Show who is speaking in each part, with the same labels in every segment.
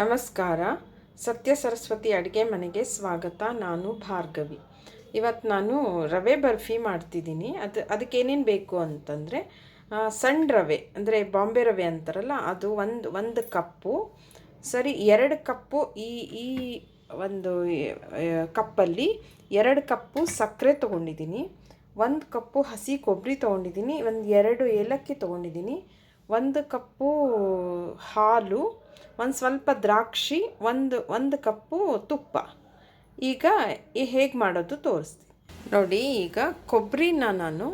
Speaker 1: ನಮಸ್ಕಾರ. ಸತ್ಯ ಸರಸ್ವತಿ ಅಡುಗೆ ಮನೆಗೆ ಸ್ವಾಗತ. ನಾನು ಭಾರ್ಗವಿ. ಇವತ್ತು ನಾನು ರವೆ ಬರ್ಫಿ ಮಾಡ್ತಿದ್ದೀನಿ. ಅದು, ಅದಕ್ಕೇನೇನು ಬೇಕು ಅಂತಂದರೆ ಸಣ್ಣ ರವೆ, ಅಂದರೆ ಬಾಂಬೆ ರವೆ ಅಂತಾರಲ್ಲ, ಅದು ಒಂದು ಒಂದು ಕಪ್ಪು. ಸರಿ, ಎರಡು ಕಪ್ಪು ಈ ಈ ಒಂದು ಕಪ್ಪಲ್ಲಿ ಎರಡು ಕಪ್ಪು ಸಕ್ಕರೆ ತೊಗೊಂಡಿದ್ದೀನಿ. ಒಂದು ಕಪ್ಪು ಹಸಿ ಕೊಬ್ಬರಿ ತೊಗೊಂಡಿದ್ದೀನಿ. ಒಂದು ಎರಡು ಏಲಕ್ಕಿ ತೊಗೊಂಡಿದ್ದೀನಿ. ಒಂದು ಕಪ್ಪು ಹಾಲು ಒಂದು ಸ್ವಲ್ಪ ದ್ರಾಕ್ಷಿ, ಒಂದು ಒಂದು ಕಪ್ಪು ತುಪ್ಪ. ಈಗ ಹೇಗೆ ಮಾಡೋದು ತೋರಿಸ್ತೀನಿ. ನೋಡಿ, ಈಗ ಕೊಬ್ಬರಿನ ನಾನು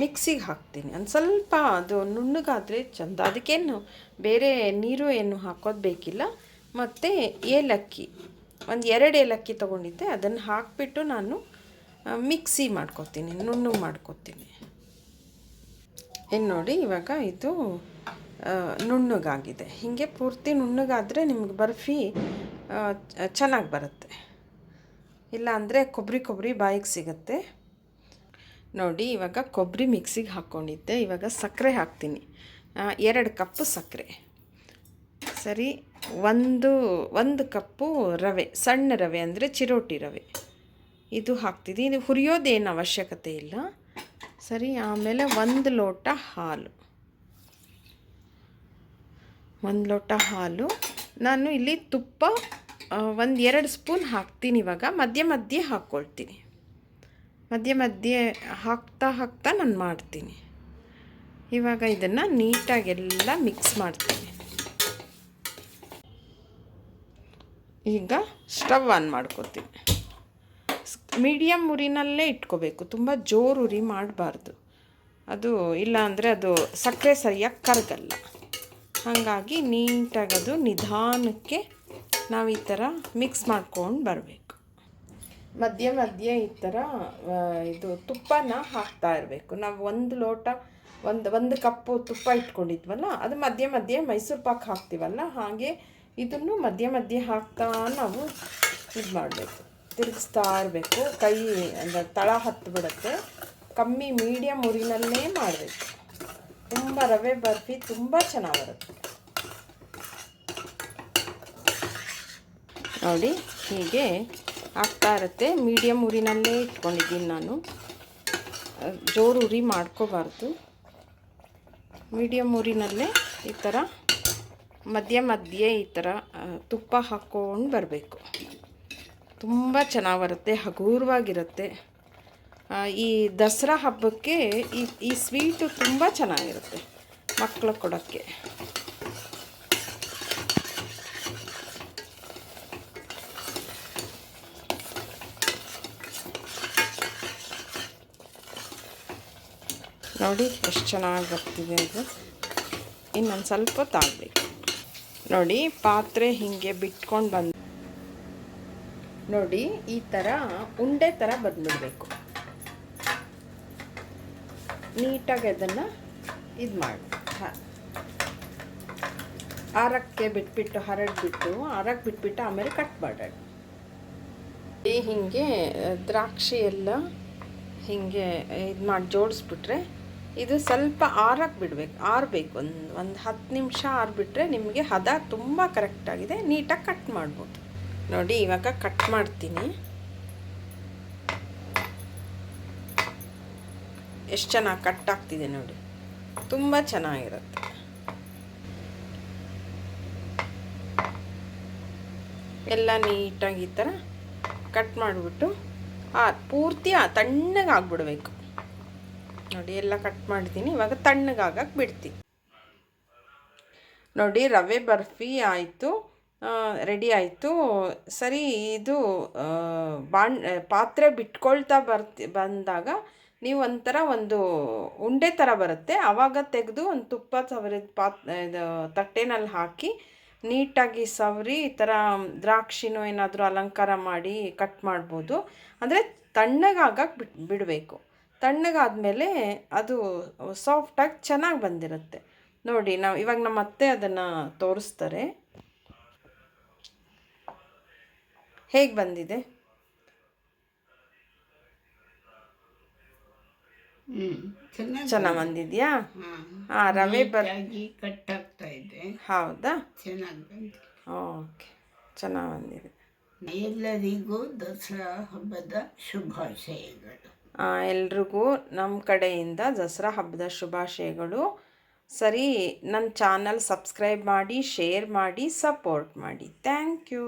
Speaker 1: ಮಿಕ್ಸಿಗೆ ಹಾಕ್ತೀನಿ. ಒಂದು ಸ್ವಲ್ಪ ಅದು ನುಣ್ಣಗಾದರೆ ಚಂದ. ಅದಕ್ಕೇನು ಬೇರೆ ನೀರು ಏನು ಹಾಕೋದು ಬೇಕಿಲ್ಲ. ಮತ್ತು ಏಲಕ್ಕಿ, ಒಂದು ಎರಡು ಏಲಕ್ಕಿ ತೊಗೊಂಡಿದ್ದೆ. ಅದನ್ನು ಹಾಕಿಬಿಟ್ಟು ನಾನು ಮಿಕ್ಸಿ ಮಾಡ್ಕೊತೀನಿ ನುಣ್ಣು ಮಾಡ್ಕೊತೀನಿ. ಏನು ನೋಡಿ, ಇವಾಗ ಇದು ನುಣ್ಣಗಾಗಿದೆ. ಹೀಗೆ ಪೂರ್ತಿ ನುಣ್ಣಗಾದರೆ ನಿಮ್ಗೆ ಬರ್ಫಿ ಚೆನ್ನಾಗಿ ಬರುತ್ತೆ. ಇಲ್ಲ ಅಂದರೆ ಕೊಬ್ಬರಿ ಕೊಬ್ಬರಿ ಬಾಯಿಗೆ ಸಿಗುತ್ತೆ. ನೋಡಿ, ಇವಾಗ ಕೊಬ್ಬರಿ ಮಿಕ್ಸಿಗೆ ಹಾಕ್ಕೊಂಡಿದ್ದೆ ಇವಾಗ ಸಕ್ಕರೆ ಹಾಕ್ತೀನಿ. ಎರಡು ಕಪ್ಪು ಸಕ್ಕರೆ ಸರಿ, ಒಂದು ಒಂದು ಕಪ್ಪು ರವೆ, ಸಣ್ಣ ರವೆ ಅಂದರೆ ಚಿರೋಟಿ ರವೆ. ಇದು ಹಾಕ್ತಿದ್ದೀನಿ. ಇದು ಹುರಿಯೋದೇನು ಅವಶ್ಯಕತೆ ಇಲ್ಲ. ಸರಿ, ಆಮೇಲೆ ಒಂದು ಲೋಟ ಹಾಲು. ಒಂದು ಲೋಟ ಹಾಲು. ನಾನು ಇಲ್ಲಿ ತುಪ್ಪ ಒಂದು ಎರಡು ಸ್ಪೂನ್ ಹಾಕ್ತೀನಿ ಇವಾಗ. ಮಧ್ಯೆ ಮಧ್ಯೆ ಹಾಕ್ಕೊಳ್ತೀನಿ ಮಧ್ಯೆ ಮಧ್ಯೆ ಹಾಕ್ತಾ ಹಾಕ್ತಾ ನಾನು ಮಾಡ್ತೀನಿ. ಇವಾಗ ಇದನ್ನು ನೀಟಾಗೆಲ್ಲ ಮಿಕ್ಸ್ ಮಾಡ್ತೀನಿ. ಈಗ ಸ್ಟವ್ ಆನ್ ಮಾಡ್ಕೋತೀನಿ. ಮೀಡಿಯಮ್ ಉರಿನಲ್ಲೇ ಇಟ್ಕೋಬೇಕು. ತುಂಬ ಜೋರು ಉರಿ ಮಾಡಬಾರ್ದು. ಅದು ಇಲ್ಲ ಅಂದರೆ ಅದು ಸಕ್ಕರೆ ಸರಿಯಾಗಿ ಕರಗಲ್ಲ. ಹಾಗಾಗಿ ನೀಟಾಗಿ ಅದು ನಿಧಾನಕ್ಕೆ ನಾವು ಈ ಥರ ಮಿಕ್ಸ್ ಮಾಡ್ಕೊಂಡು ಬರಬೇಕು. ಮಧ್ಯ ಮಧ್ಯೆ ಈ ಥರ ಇದು ತುಪ್ಪನ ಹಾಕ್ತಾ ಇರಬೇಕು. ನಾವು ಒಂದು ಲೋಟ, ಒಂದು ಒಂದು ಕಪ್ಪು ತುಪ್ಪ ಇಟ್ಕೊಂಡಿದ್ವಲ್ಲ, ಅದು ಮಧ್ಯೆ ಮಧ್ಯೆ ಮೈಸೂರು ಪಾಕ್ ಹಾಕ್ತೀವಲ್ಲ, ಹಾಗೆ ಇದನ್ನು ಮಧ್ಯೆ ಮಧ್ಯೆ ಹಾಕ್ತಾ ನಾವು ಇದು ಮಾಡಬೇಕು. ತಿರುಗಿಸ್ತಾ ಇರಬೇಕು. ಕೈ, ಅಂದರೆ ತಳ ಹತ್ತು ಬಿಡುತ್ತೆ ಕಮ್ಮಿ ಮೀಡಿಯಮ್ ಉರಿನಲ್ಲೇ ಮಾಡಬೇಕು. ತುಂಬ ರವೆ ಬರ್ಫಿ ತುಂಬ ಚೆನ್ನಾಗಿ ಬರುತ್ತೆ. ನೋಡಿ ಹೀಗೆ ಆಗ್ತಾ ಇರುತ್ತೆ. ಮೀಡಿಯಮ್ ಉರಿನಲ್ಲೇ ಇಟ್ಕೊಂಡಿದ್ದೀನಿ ನಾನು. ಜೋರು ಉರಿ ಮಾಡ್ಕೋಬಾರ್ದು. ಮೀಡಿಯಮ್ ಉರಿನಲ್ಲೇ ಈ ಥರ ಮಧ್ಯ ಮಧ್ಯೆ ಈ ಥರ ತುಪ್ಪ ಹಾಕ್ಕೊಂಡು ಬರಬೇಕು. ತುಂಬ ಚೆನ್ನಾಗಿ ಬರುತ್ತೆ, ಹಗುರವಾಗಿರುತ್ತೆ. ಈ ದಸರಾ ಹಬ್ಬಕ್ಕೆ ಈ ಈ ಸ್ವೀಟು ತುಂಬ ಚೆನ್ನಾಗಿರುತ್ತೆ ಮಕ್ಕಳು ಕೊಡೋಕ್ಕೆ. ನೋಡಿ ಎಷ್ಟು ಚೆನ್ನಾಗಿ ಬರ್ತಿದೆ ಅದು ಇನ್ನೊಂದು ಸ್ವಲ್ಪ ತಾಗಬೇಕು ನೋಡಿ, ಪಾತ್ರೆ ಹೀಗೆ ಬಿಟ್ಕೊಂಡು ಬಂದು ನೋಡಿ, ಈ ಥರ ಉಂಡೆ ಥರ ಬಂದ್ಬಿಡಬೇಕು. ನೀಟಾಗಿ ಅದನ್ನು ಇದು ಮಾಡಿ ಹಾಂ. ಆರಕ್ಕೆ ಬಿಟ್ಬಿಟ್ಟು, ಹರಡ್ಬಿಟ್ಟು ಆರಕ್ಕೆ ಬಿಟ್ಬಿಟ್ಟು ಆಮೇಲೆ ಕಟ್ ಮಾಡೋಣ. ಹೀಗೆ ದ್ರಾಕ್ಷಿ ಎಲ್ಲ ಹೀಗೆ ಇದು ಮಾಡಿ ಜೋಡಿಸ್ಬಿಟ್ರೆ ಇದು ಸ್ವಲ್ಪ ಆರಕ್ಕೆ ಬಿಡಬೇಕು, ಆರಬೇಕು. ಒಂದು ಒಂದು ಹತ್ತು ನಿಮಿಷ ಆರಿಬಿಟ್ರೆ ನಿಮಗೆ ಹದ ತುಂಬ ಕರೆಕ್ಟಾಗಿದೆ ನೀಟಾಗಿ ಕಟ್ ಮಾಡ್ಬೋದು. ನೋಡಿ, ಇವಾಗ ಕಟ್ ಮಾಡ್ತೀನಿ. ಎಷ್ಟು ಚೆನ್ನಾಗಿ ಕಟ್ ಆಗ್ತಿದೆ ನೋಡಿ. ತುಂಬ ಚೆನ್ನಾಗಿರುತ್ತೆ. ಎಲ್ಲ ನೀಟಾಗಿ ಈ ಥರ ಕಟ್ ಮಾಡಿಬಿಟ್ಟು ಆ ಪೂರ್ತಿ ಆ ತಣ್ಣಗೆ ಆಗ್ಬಿಡ್ಬೇಕು ನೋಡಿ, ಎಲ್ಲ ಕಟ್ ಮಾಡಿದ್ದೀನಿ ಇವಾಗ ತಣ್ಣಗಾಗಕ್ಕೆ ಬಿಡ್ತೀನಿ. ನೋಡಿ, ರವೆ ಬರ್ಫಿ ಆಯಿತು. ರೆಡಿ ಆಯಿತು. ಸರಿ, ಇದು ಬಾಣ್ ಪಾತ್ರೆ ಬಿಟ್ಕೊಳ್ತಾ ಬರ್ತಿ, ಬಂದಾಗ ನೀವು ಒಂಥರ ಒಂದು ಉಂಡೆ ಥರ ಬರುತ್ತೆ. ಆವಾಗ ತೆಗೆದು ಒಂದು ತುಪ್ಪ ಸವರಿದ ಪಾತ್, ಇದು, ತಟ್ಟೆನಲ್ಲಿ ಹಾಕಿ ನೀಟಾಗಿ ಸವರಿ, ಈ ಥರ ದ್ರಾಕ್ಷಿನೂ ಏನಾದರೂ ಅಲಂಕಾರ ಮಾಡಿ ಕಟ್ ಮಾಡ್ಬೋದು. ಅಂದರೆ ತಣ್ಣಗಾಗಕ್ಕೆ ಬಿಟ್, ಬಿಡಬೇಕು. ತಣ್ಣಗಾದ್ಮೇಲೆ ಅದು ಸಾಫ್ಟಾಗಿ ಚೆನ್ನಾಗಿ ಬಂದಿರುತ್ತೆ. ನೋಡಿ ನಾವು ಇವಾಗ ನಮ್ಮ ಅತ್ತೆ ಅದನ್ನು ತೋರಿಸ್ತಾರೆ. ಹೇಗೆ ಬಂದಿದೆ?
Speaker 2: ಚೆನ್ನಾಗಿ
Speaker 1: ಬಂದಿದ್ಯಾ?
Speaker 2: ಹಾ
Speaker 1: ರವೆ ಬರ್
Speaker 2: ಆಗಿ ಕಟ್ ಆಗ್ತಾ ಇದೆ.
Speaker 1: ಹೌದಾ?
Speaker 2: ಚೆನ್ನಾಗಿ ಬಂದಿದೆ.
Speaker 1: ಓಕೆ ಚೆನ್ನಾಗಿ ಬಂದಿದೆ.
Speaker 2: ಎಲ್ಲರಿಗೂ ದಸರಾ ಹಬ್ಬದ ಶುಭಾಶಯಗಳು.
Speaker 1: ಎಲ್ರಿಗೂ ನಮ್ಮ ಕಡೆಯಿಂದ ದಸರಾ ಹಬ್ಬದ ಶುಭಾಶಯಗಳು. ಸರಿ ನನ್ನ ಚಾನಲ್ ಸಬ್ಸ್ಕ್ರೈಬ್ ಮಾಡಿ, ಶೇರ್ ಮಾಡಿ, ಸಪೋರ್ಟ್ ಮಾಡಿ. Thank you.